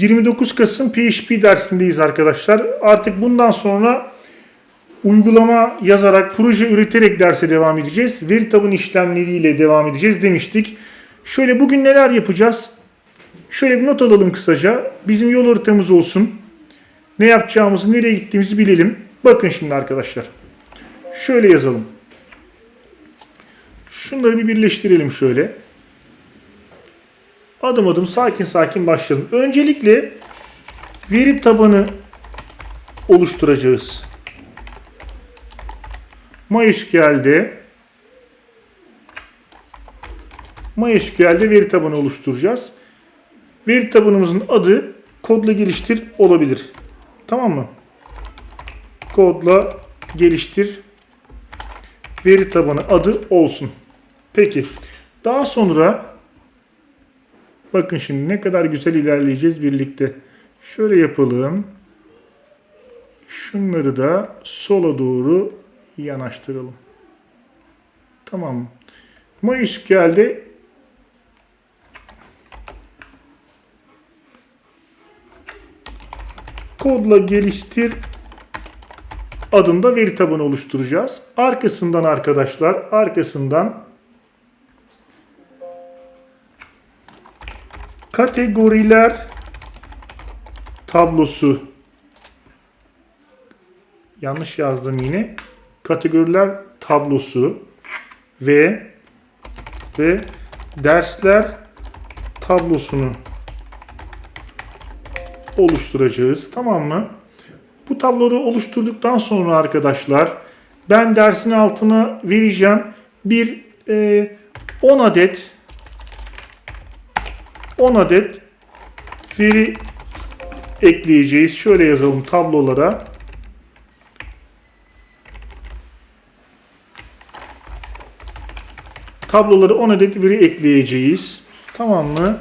29 Kasım PHP dersindeyiz arkadaşlar. Artık bundan sonra uygulama yazarak, proje üreterek derse devam edeceğiz. Veri tabanı işlemleriyle devam edeceğiz demiştik. Şöyle bugün neler yapacağız? Şöyle bir not alalım kısaca. Bizim yol haritamız olsun. Ne yapacağımızı, nereye gittiğimizi bilelim. Bakın şimdi arkadaşlar. Şöyle yazalım. Şunları bir birleştirelim şöyle. Adım adım sakin sakin başlayalım. Öncelikle veri tabanı oluşturacağız. MySQL'de MySQL'de veri tabanı oluşturacağız. Veri tabanımızın adı kodla geliştir olabilir. Tamam mı? Kodla geliştir veri tabanı adı olsun. Peki. Daha sonra bakın şimdi ne kadar güzel ilerleyeceğiz birlikte. Şöyle yapalım. Şunları da sola doğru yanaştıralım. Tamam mı? MySQL'de kodla geliştir adında veri tabanı oluşturacağız. Arkasından arkadaşlar, arkasından kategoriler tablosu yanlış yazdım yine. Kategoriler tablosu ve ve dersler tablosunu oluşturacağız. Tamam mı? Bu tabloları oluşturduktan sonra arkadaşlar ben dersin altına vereceğim bir e, 10 adet 10 adet veri ekleyeceğiz. Şöyle yazalım tablolara. Tabloları 10 adet veri ekleyeceğiz. Tamam mı?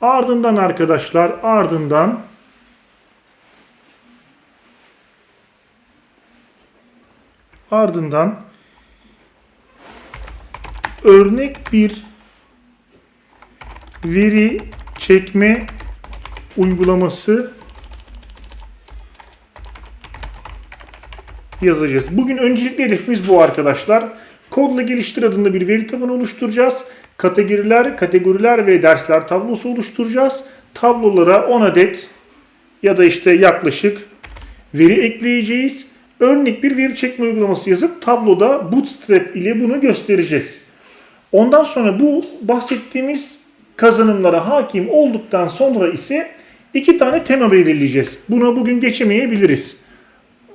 Ardından arkadaşlar ardından ardından örnek bir veri çekme uygulaması yazacağız. Bugün öncelikli hedefimiz bu arkadaşlar. Kodla geliştir adında bir veri tabanı oluşturacağız. Kategoriler, kategoriler ve dersler tablosu oluşturacağız. Tablolara 10 adet ya da işte yaklaşık veri ekleyeceğiz. Örnek bir veri çekme uygulaması yazıp tabloda Bootstrap ile bunu göstereceğiz. Ondan sonra bu bahsettiğimiz kazanımlara hakim olduktan sonra ise iki tane tema belirleyeceğiz. Buna bugün geçemeyebiliriz.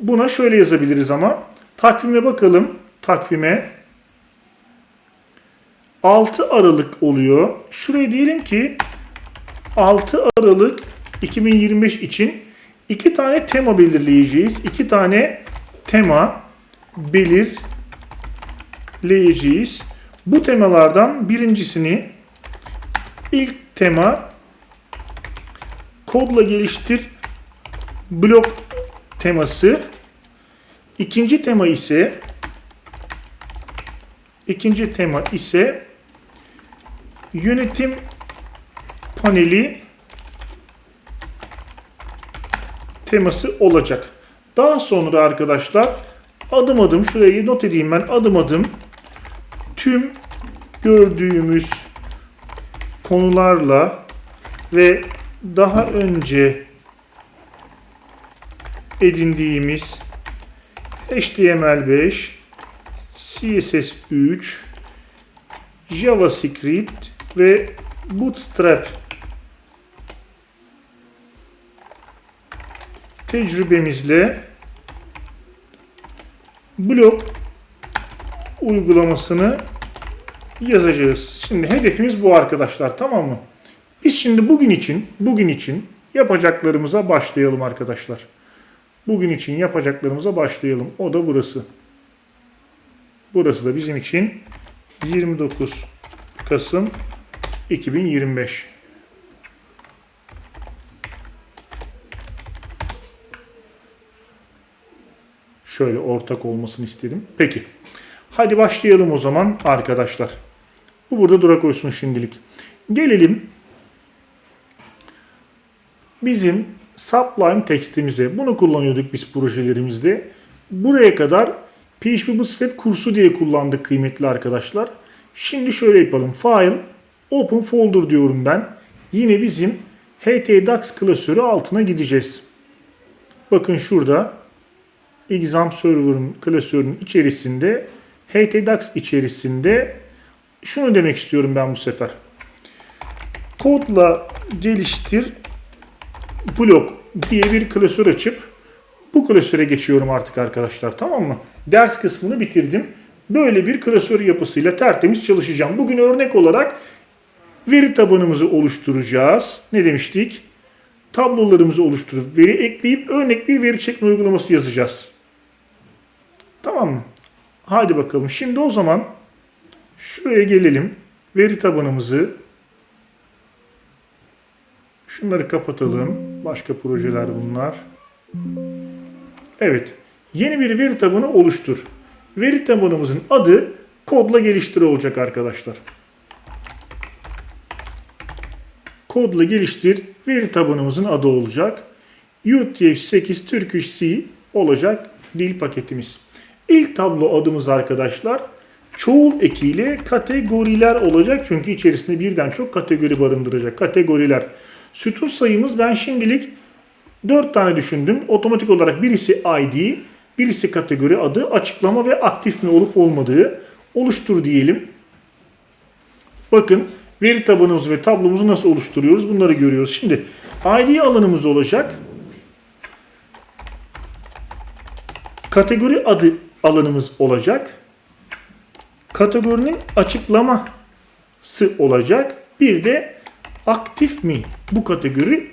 Buna şöyle yazabiliriz ama. Takvime bakalım. Takvime. 6 Aralık oluyor. Şuraya diyelim ki 6 Aralık 2025 için iki tane tema belirleyeceğiz. İki tane tema belirleyeceğiz. Bu temalardan birincisini ilk tema kodla geliştir blok teması. İkinci tema ise ikinci tema ise yönetim paneli teması olacak. Daha sonra arkadaşlar adım adım şurayı not edeyim ben adım adım tüm gördüğümüz konularla ve daha önce edindiğimiz HTML5, CSS3, JavaScript ve Bootstrap tecrübemizle blog uygulamasını yazacağız. Şimdi hedefimiz bu arkadaşlar tamam mı? Biz şimdi bugün için bugün için yapacaklarımıza başlayalım arkadaşlar. Bugün için yapacaklarımıza başlayalım. O da burası. Burası da bizim için 29 Kasım 2025. Şöyle ortak olmasını istedim. Peki. Hadi başlayalım o zaman arkadaşlar. Bu burada dura koysun şimdilik. Gelelim bizim Sublime tekstimize bunu kullanıyorduk biz projelerimizde. Buraya kadar PHP Bootstrap kursu diye kullandık kıymetli arkadaşlar. Şimdi şöyle yapalım. File, Open Folder diyorum ben. Yine bizim htdocs klasörü altına gideceğiz. Bakın şurada exam server'ın klasörünün içerisinde htdocs içerisinde şunu demek istiyorum ben bu sefer. Kodla geliştir blok diye bir klasör açıp bu klasöre geçiyorum artık arkadaşlar tamam mı? Ders kısmını bitirdim. Böyle bir klasör yapısıyla tertemiz çalışacağım. Bugün örnek olarak veri tabanımızı oluşturacağız. Ne demiştik? Tablolarımızı oluşturup veri ekleyip örnek bir veri çekme uygulaması yazacağız. Tamam mı? Hadi bakalım. Şimdi o zaman şuraya gelelim. Veri tabanımızı Şunları kapatalım. Başka projeler bunlar. Evet. Yeni bir veri tabanı oluştur. Veri tabanımızın adı kodla geliştir olacak arkadaşlar. Kodla geliştir veri tabanımızın adı olacak. UTF-8 Turkish C olacak dil paketimiz. İlk tablo adımız arkadaşlar çoğul ekiyle kategoriler olacak. Çünkü içerisinde birden çok kategori barındıracak. Kategoriler. Sütun sayımız ben şimdilik 4 tane düşündüm. Otomatik olarak birisi ID, birisi kategori adı, açıklama ve aktif mi olup olmadığı oluştur diyelim. Bakın veri tabanımızı ve tablomuzu nasıl oluşturuyoruz bunları görüyoruz. Şimdi ID alanımız olacak. Kategori adı alanımız olacak. Kategorinin açıklaması olacak. Bir de aktif mi bu kategori?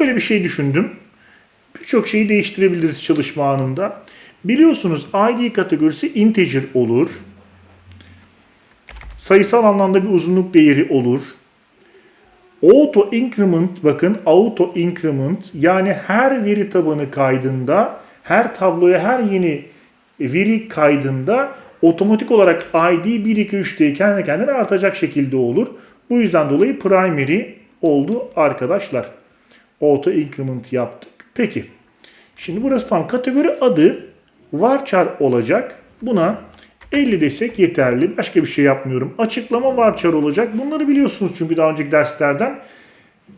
Böyle bir şey düşündüm. Birçok şeyi değiştirebiliriz çalışma anında. Biliyorsunuz ID kategorisi integer olur. Sayısal anlamda bir uzunluk değeri olur. Auto increment bakın auto increment yani her veri tabanı kaydında her tabloya her yeni veri kaydında otomatik olarak ID 1 2 3 diye kendi kendine artacak şekilde olur. Bu yüzden dolayı primary oldu arkadaşlar. Auto increment yaptık. Peki. Şimdi burası tam kategori adı varchar olacak. Buna 50 desek yeterli. Başka bir şey yapmıyorum. Açıklama varchar olacak. Bunları biliyorsunuz çünkü daha önceki derslerden.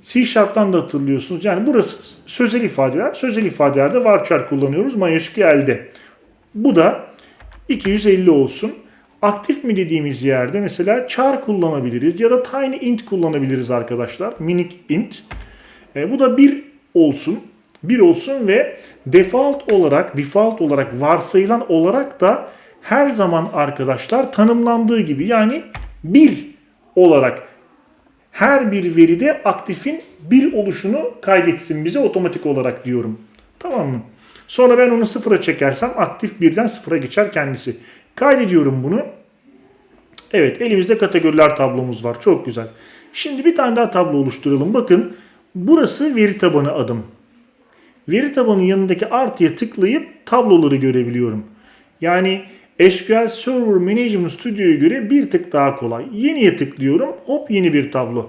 C Sharp'tan da hatırlıyorsunuz. Yani burası sözel ifadeler. Sözel ifadelerde varchar kullanıyoruz MySQL'de. Bu da 250 olsun. Aktif mi dediğimiz yerde mesela char kullanabiliriz ya da tiny int kullanabiliriz arkadaşlar. Minik int. E, bu da 1 olsun. 1 olsun ve default olarak default olarak varsayılan olarak da her zaman arkadaşlar tanımlandığı gibi yani 1 olarak her bir veride aktifin 1 oluşunu kaydetsin bize otomatik olarak diyorum. Tamam mı? Sonra ben onu sıfıra çekersem aktif birden sıfıra geçer kendisi. Kaydediyorum bunu. Evet elimizde kategoriler tablomuz var. Çok güzel. Şimdi bir tane daha tablo oluşturalım. Bakın burası veri tabanı adım. Veri tabanı yanındaki artıya tıklayıp tabloları görebiliyorum. Yani SQL Server Management Studio'ya göre bir tık daha kolay. Yeniye tıklıyorum. Hop yeni bir tablo.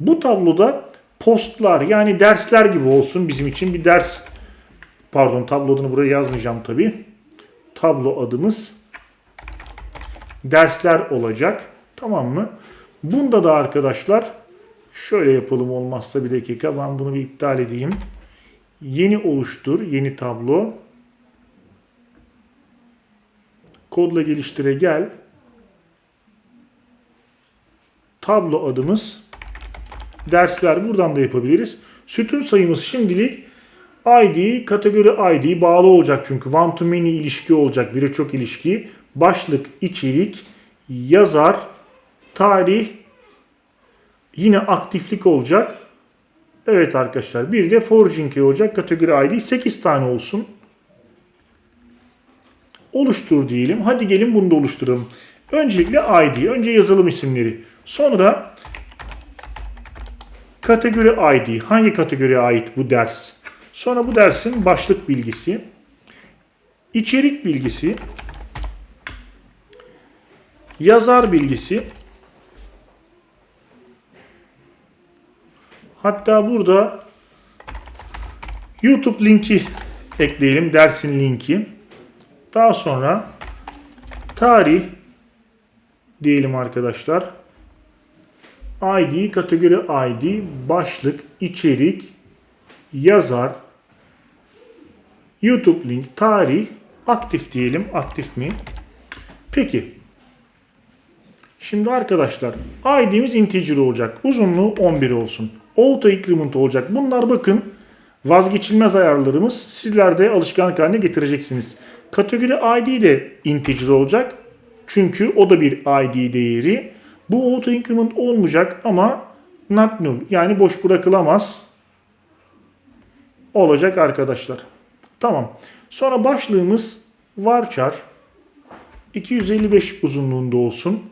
Bu tabloda postlar yani dersler gibi olsun bizim için bir ders. Pardon tablo adını buraya yazmayacağım tabi. Tablo adımız dersler olacak. Tamam mı? Bunda da arkadaşlar şöyle yapalım olmazsa bir dakika ben bunu bir iptal edeyim. Yeni oluştur, yeni tablo. Kodla geliştire gel. Tablo adımız dersler buradan da yapabiliriz. Sütun sayımız şimdilik ID, kategori ID bağlı olacak çünkü one to many ilişki olacak. Bire çok ilişki. Başlık, içerik, yazar, tarih, yine aktiflik olacak. Evet arkadaşlar bir de foraging key olacak. Kategori ID 8 tane olsun. Oluştur diyelim. Hadi gelin bunu da oluşturalım. Öncelikle ID. Önce yazılım isimleri. Sonra kategori ID. Hangi kategoriye ait bu ders? Sonra bu dersin başlık bilgisi. içerik bilgisi. Yazar bilgisi. Hatta burada YouTube linki ekleyelim. Dersin linki. Daha sonra tarih diyelim arkadaşlar. ID, kategori ID, başlık, içerik, yazar, YouTube link, tarih, aktif diyelim. Aktif mi? Peki. Şimdi arkadaşlar ID'miz integer olacak. Uzunluğu 11 olsun. Auto increment olacak. Bunlar bakın vazgeçilmez ayarlarımız. Sizler de alışkanlık haline getireceksiniz. Kategori ID de integer olacak. Çünkü o da bir ID değeri. Bu auto increment olmayacak ama not null yani boş bırakılamaz olacak arkadaşlar. Tamam. Sonra başlığımız varchar 255 uzunluğunda olsun.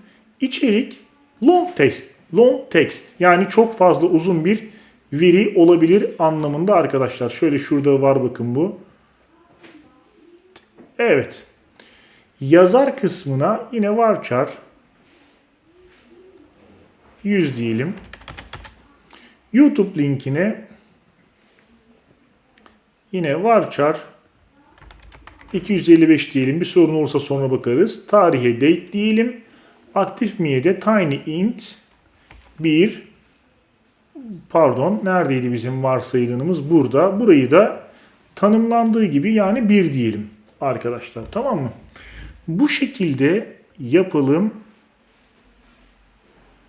İçerik long text. Long text yani çok fazla uzun bir veri olabilir anlamında arkadaşlar. Şöyle şurada var bakın bu. Evet. Yazar kısmına yine varchar 100 diyelim. YouTube linkine yine varchar 255 diyelim. Bir sorun olursa sonra bakarız. Tarihe date diyelim. Aktif miye tiny int 1 pardon neredeydi bizim varsayılanımız? Burada. Burayı da tanımlandığı gibi yani 1 diyelim arkadaşlar. Tamam mı? Bu şekilde yapalım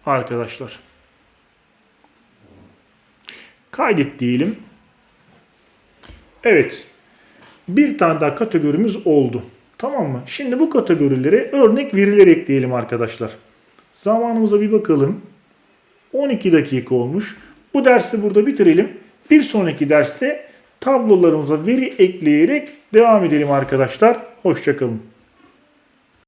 arkadaşlar. Kaydet diyelim. Evet. Bir tane daha kategorimiz oldu. Tamam mı? Şimdi bu kategorilere örnek veriler ekleyelim arkadaşlar. Zamanımıza bir bakalım. 12 dakika olmuş. Bu dersi burada bitirelim. Bir sonraki derste tablolarımıza veri ekleyerek devam edelim arkadaşlar. Hoşçakalın.